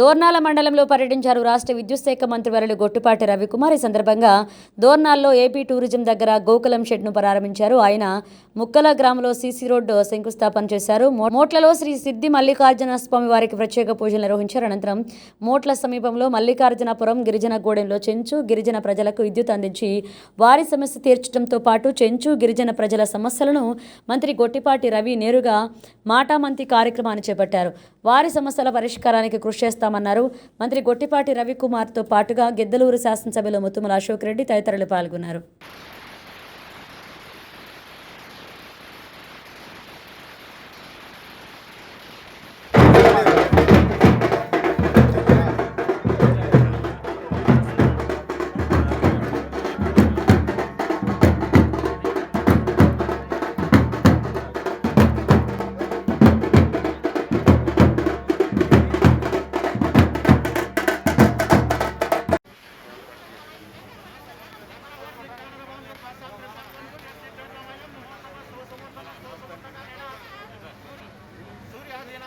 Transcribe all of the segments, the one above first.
దోర్నాల మండలంలో పర్యటించారు రాష్ట్ర విద్యుత్ శాఖ మంత్రివర్యులు గొట్టుపాటి రవికుమార్. ఈ సందర్భంగా దోర్నాల్లో ఏపీ టూరిజం దగ్గర గోకులం షెడ్ను ప్రారంభించారు. ఆయన ముక్కల గ్రామంలో సీసీ రోడ్డు శంకుస్థాపన చేశారు. మోట్లలో శ్రీ సిద్ధి మల్లికార్జున స్వామి వారికి ప్రత్యేక పూజలు నిర్వహించారు. అనంతరం మోట్ల సమీపంలో మల్లికార్జునపురం గిరిజన గూడెంలో చెంచు గిరిజన ప్రజలకు విద్యుత్ అందించి వారి సమస్య తీర్చడంతో పాటు చెంచు గిరిజన ప్రజల సమస్యలను మంత్రి గొట్టిపాటి రవి నేరుగా మాటామంతి కార్యక్రమాన్ని చేపట్టారు. వారి సమస్యల పరిష్కారానికి కృషి చేస్తామన్నారు. మంత్రి గొట్టిపాటి రవికుమార్తో పాటుగా గిద్దలూరు శాసనసభ్యులు ముత్తుమల అశోక్ రెడ్డి తదితరులు పాల్గొన్నారు.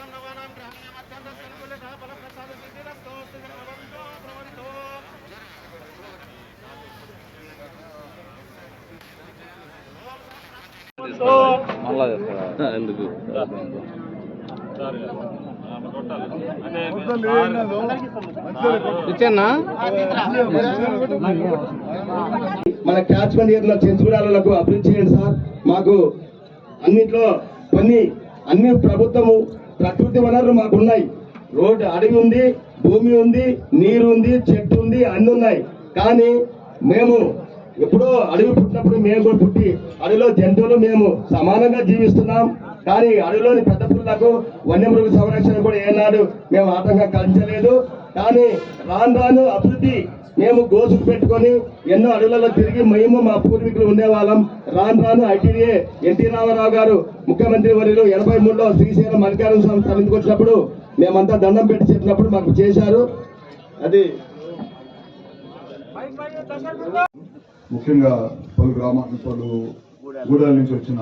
నవానాం ఫలప్రసాద ప్రవంతో ఎందుకు? మన క్యాచ్మెంట్ ఏరియాలో చెంచుగూడాలకు అభివృద్ధి చేయండి సార్. మాకు అన్నిట్లో కొన్ని అన్ని ప్రభుత్వము ప్రకృతి వనరులు మాకు ఉన్నాయి రోడ్డు అడవి ఉంది భూమి ఉంది నీరు ఉంది చెట్టు ఉంది అన్ని ఉన్నాయి. కానీ మేము ఎప్పుడో అడవి పుట్టినప్పుడు మేము కూడా పుట్టి అడవిలో జంతువులు మేము సమానంగా జీవిస్తున్నాం. కానీ అడవిలోని పెద్ద పుల్లకు వన్యమృగ సంరక్షణ కూడా ఏనాడు మేము ఆటంకం కలించలేదు. కానీ రాను రాను అభివృద్ధి మేము గోసుకు పెట్టుకొని ఎన్నో అడవులలో తిరిగి మేము మా పూర్వీకులు ఉండేవాళ్ళం. రాను రాను ఐటీడీఏ ఎన్టీ రామారావు గారు ముఖ్యమంత్రి వర్యులు ఎనభై మూడులో శ్రీశైలం మల్లికార్జున స్వామి సన్నిధికి వచ్చినప్పుడు మేమంతా దండం పెట్టి చెప్పినప్పుడు మాకు చేశారు. అది ముఖ్యంగా పలు గ్రామ పలు గూడాల నుంచి వచ్చిన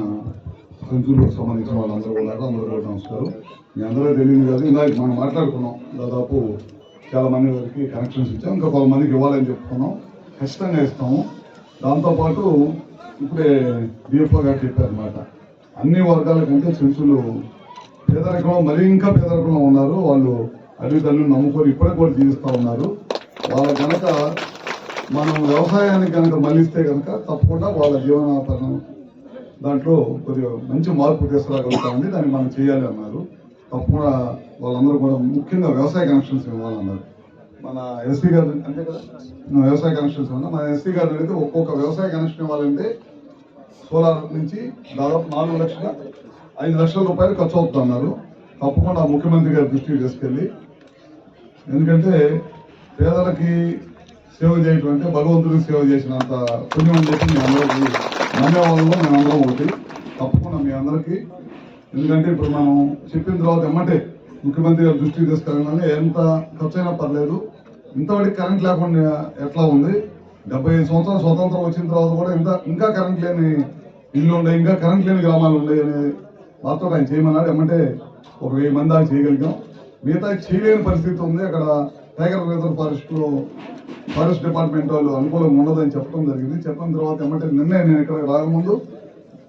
సంచులకు సంబంధించిన వాళ్ళందరూ ఉన్నారు అందరూ కూడా నమస్కారం. మీ అందరూ తెలియదు కాదు ఇందాక మనం మాట్లాడుకున్నాం దాదాపు చాలా మంది వరకు కనెక్షన్స్ ఇచ్చాం. ఇంకా కొంతమందికి ఇవ్వాలని చెప్పుకున్నాం. ఖచ్చితంగా ఇస్తాము. దాంతోపాటు ఇప్పుడే డిఎఫ్ఓ గారు చెప్పారనమాట అన్ని వర్గాల కంటే చెంచులు పేదరికంలో మరీ ఇంకా పేదరికంలో ఉన్నారు. వాళ్ళు అడవి తల్లిని నమ్ముకొని ఇప్పటికి కూడా జీవిస్తూ ఉన్నారు. వాళ్ళ కనుక మనం వ్యవసాయానికి కనుక మళ్ళిస్తే కనుక తప్పకుండా వాళ్ళ జీవనాపరణం దాంట్లో కొద్దిగా మంచి మార్పు తీసుకురాగలుగుతామని దాన్ని మనం చేయాలి అన్నారు. తప్పకుండా వాళ్ళందరూ కూడా ముఖ్యంగా వ్యవసాయ కనెక్షన్స్ ఇవ్వాలన్నారు. మన ఎస్సీ గారు అంతే కదా వ్యవసాయ కనెక్షన్స్ ఇవ్వాలి మన ఎస్సీ గారు అడిగితే ఒక్కొక్క వ్యవసాయ కనెక్షన్ ఇవ్వాలంటే సోలార్ నుంచి దాదాపు నాలుగు లక్షల ఐదు లక్షల రూపాయలు ఖర్చు అవుతున్నారు తప్పకుండా ముఖ్యమంత్రి గారి దృష్టికి తీసుకెళ్ళి ఎందుకంటే పేదలకి సేవ చేయటం అంటే భగవంతుడికి సేవ చేసినంత పుణ్యం చేసి మీ అందరికీ నమ్మే వాళ్ళలో మేమందరం ఒకటి. తప్పకుండా మీ అందరికీ ఎందుకంటే ఇప్పుడు మనం చెప్పిన తర్వాత ఎమ్మటే ముఖ్యమంత్రి గారు దృష్టికి తీసుకెళ్ళాలని ఎంత ఖర్చు అయినా పర్లేదు. ఇంతవరకు కరెంట్ లేకుండా ఎట్లా ఉంది? డెబ్బై ఐదు సంవత్సరాలు స్వతంత్రం వచ్చిన తర్వాత కూడా ఇంకా ఇంకా కరెంట్ లేని ఇల్లు ఉన్నాయి ఇంకా కరెంట్ లేని గ్రామాలు ఉన్నాయి అనే వార్త ఆయన చేయమన్నాడు. ఏమంటే ఒక వెయ్యి మంది దాకా చేయగలిగాం. మిగతా చేయలేని పరిస్థితి ఉంది. అక్కడ టైగర్ రిజర్వ్ ఫారెస్ట్లో ఫారెస్ట్ డిపార్ట్మెంట్ వాళ్ళు అనుకూలంగా ఉండదని చెప్పడం జరిగింది. చెప్పిన తర్వాత ఏమంటే నిన్నే నేను ఇక్కడ రాకముందు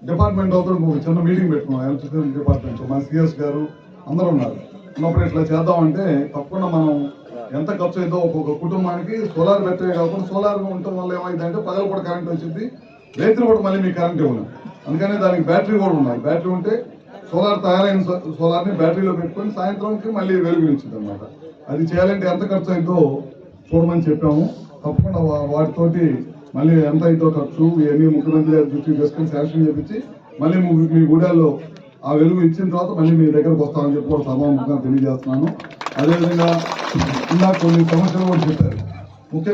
డిపార్ట్మెంట్ వాళ్ళతో ఒక చిన్న మీటింగ్ పెట్టుకున్నాం ఎలక్ట్రిసిటీ డిపార్ట్మెంట్. మన సిఎస్ గారు అందరూ ఉన్నారు. ఉన్నప్పుడు ఇట్లా చేద్దామంటే తప్పకుండా మనం ఎంత ఖర్చు అయిందో ఒక్కొక్క కుటుంబానికి సోలార్ పెట్టే కాకుండా సోలార్ ఉండటం వల్ల ఏమైందంటే పగలు కూడా కరెంట్ వచ్చింది. రైతులు కూడా మళ్ళీ మీకు కరెంట్ ఇవ్వను. అందుకనే దానికి బ్యాటరీ కూడా ఉన్నాయి బ్యాటరీ ఉంటే సోలార్ తయారైన సో- సోలార్ని బ్యాటరీలో పెట్టుకొని సాయంత్రానికి మళ్ళీ వెలుగునిచ్చింది అనమాట అది చేయాలంటే ఎంత ఖర్చు అయిందో చూడమని చెప్పాము. తప్పకుండా వాటితోటి మళ్ళీ ఎంత అయిందో ఖర్చు ఇవన్నీ ముఖ్యమంత్రి గారి దృష్టికి తీసుకొని శాంక్షన్ చేపించి మళ్ళీ మీ- మీ గుడాల్లో ఆ వెలుగు ఇచ్చిన తర్వాత మళ్ళీ మీ దగ్గరకు వస్తామని చెప్పి కూడా సభాముఖంగా తెలియజేస్తున్నాను. అదేవిధంగా ఇలా కొన్ని సమస్యలు కూడా చెప్పారు.